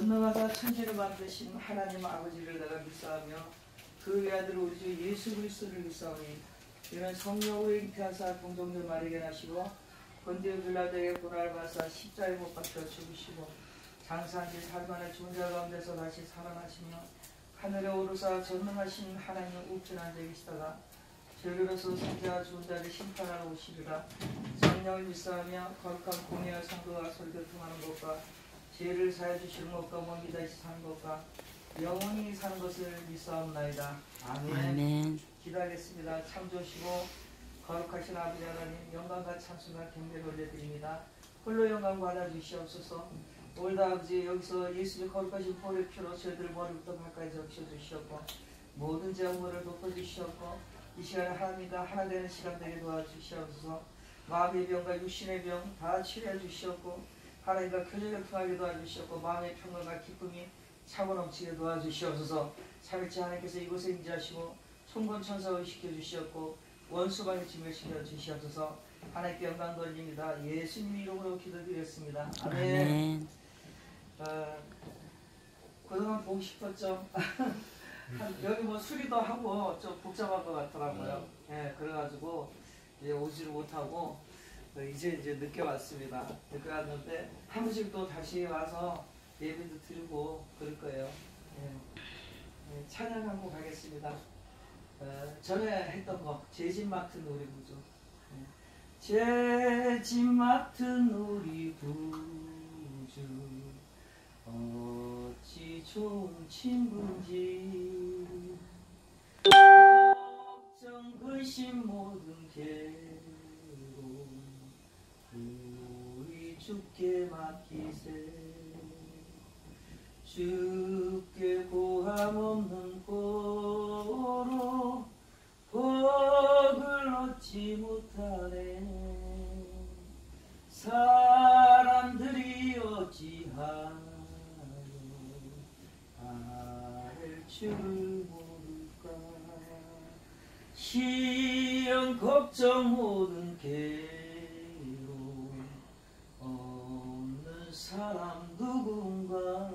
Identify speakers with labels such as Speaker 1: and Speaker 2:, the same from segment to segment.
Speaker 1: 전능하사 천지를 만드신 하나님 아버지를 내가 믿사하며 그 외 아들 우리 주 예수 그리스도를 믿사오니 이는 성령으로 잉태하사 동정녀 마리게 나시고 본디오 빌라도에게 고난을 받사 십자에 못 박혀 죽으시고 장사한지 죽은 자 가운데서 다시 살아나시며 하늘에 오르사 전능하신 하나님의 우편한 데 계시다가 저리로서 생자와 죽은 자를 심판하러 오시리라. 성령을 믿사하며 거룩한 공예와 성도와 설교 통하는 것과 죄를 사해 주시는 것과 먼기 다시 사는 것과 영원히 사는 것을 믿사옵나이다. 아멘.
Speaker 2: 아멘.
Speaker 1: 기도하겠습니다. 참 좋으시고 거룩하신 아버지 하나님 영광과 찬송과 경배를 올려드립니다. 홀로 영광 받아주시옵소서. 올다 아버지 여기서 예수의 거룩하신 보혈의 피로 저희들 머리부터 발까지 적셔주시옵고 모든 죄악물을 덮어주시옵고 이 시간에 하나님과 하나 되는 시간 되게 도와주시옵소서. 마음의 병과 육신의 병 다 치료해 주시옵고 하나님과 교제를 통하게 도와주시옵고 마음의 평강과 기쁨이 차고 넘치게 도와주시옵소서. 차일치 하나님께서 이곳에 인지하시고 송건 천사 의식해 주시옵고 원수방에 지멸시켜 주시옵소서. 하나님께 영광 돌립니다. 예수님 이름으로 기도드렸습니다. 아멘.
Speaker 2: 아멘.
Speaker 1: 어, 그동안 보고 싶었죠. 한- 여기 뭐 수리도 하고 좀 복잡한 것 같더라고요. 예, 그래가지고 이제 오지를 못하고 어, 이제 이제 늦게 왔습니다. 늦게 왔는데 한 번씩 또 다시 와서 예배도 드리고 그럴 거예요. 예. 예, 찬양하고 가겠습니다. 어, 전에 했던 거 제집 맡은 우리. 예. 제집 맡은 우리 구주 어찌 좋은 친구인지 걱정 근심 모든 괴로움 우리 주께 맡기세. 주께 고함 없는 고로 복을 얻지 못하네. 사람들이 어찌하여 아를 줄 모를까? 시험 걱정 모든 괴 사람 누군가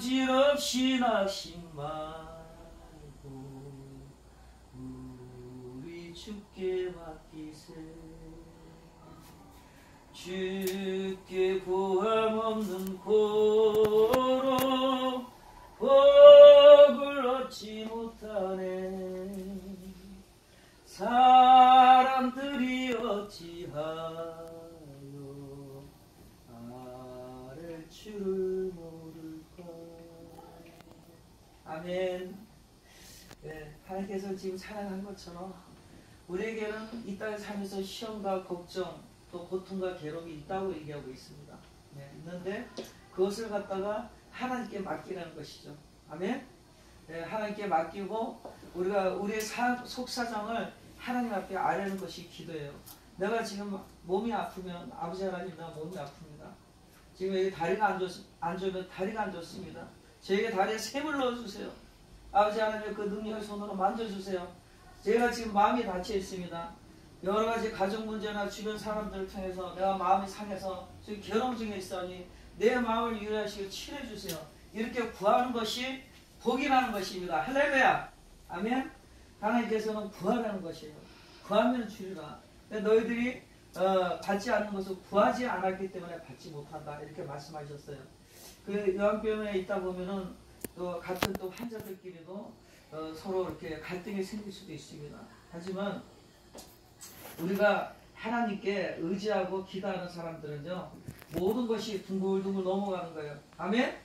Speaker 1: 부질없이 낙심 말고 우리 주께 맡기세. 주께 구함 없는 고로 복을 얻지 못하네. 사 아멘 네, 하나님께서 지금 찬양한 것처럼 우리에게는 이 땅에 살면서 시험과 걱정 또 고통과 괴로움이 있다고 얘기하고 있습니다. 네, 있는데 그것을 갖다가 하나님께 맡기라는 것이죠. 아멘. 네, 하나님께 맡기고 우리가 우리의 사, 속사정을 하나님 앞에 아뢰는 것이 기도예요. 내가 지금 몸이 아프면 아버지 하나님 나 몸이 아픕니다. 지금 여기 다리가 안, 좋, 안 좋으면 다리가 안 좋습니다. 저에게 다리에 샘을 넣어주세요. 아버지 하나님 그 능력의 손으로 만져주세요. 제가 지금 마음이 닫혀 있습니다. 여러 가지 가정 문제나 주변 사람들을 통해서 내가 마음이 상해서 지금 결혼 중에 있으니 내 마음을 유의하시고 치료해 주세요. 이렇게 구하는 것이 복이라는 것입니다. 할렐루야. 아멘. 하나님께서는 구하라는 것이에요. 구하면 주리라. 너희들이 어, 받지 않는 것을 구하지 않았기 때문에 받지 못한다. 이렇게 말씀하셨어요. 그 요한병원에 있다 보면은 또 같은 또 환자들끼리도 어, 서로 이렇게 갈등이 생길 수도 있습니다. 하지만 우리가 하나님께 의지하고 기도하는 사람들은요 모든 것이 둥글둥글 넘어가는 거예요. 아멘.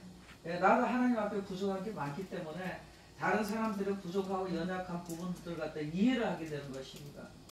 Speaker 1: 예, 나도 하나님 앞에 부족한 게 많기 때문에 다른 사람들의 부족하고 연약한 부분들 갖다 이해를 하게 되는 것입니다.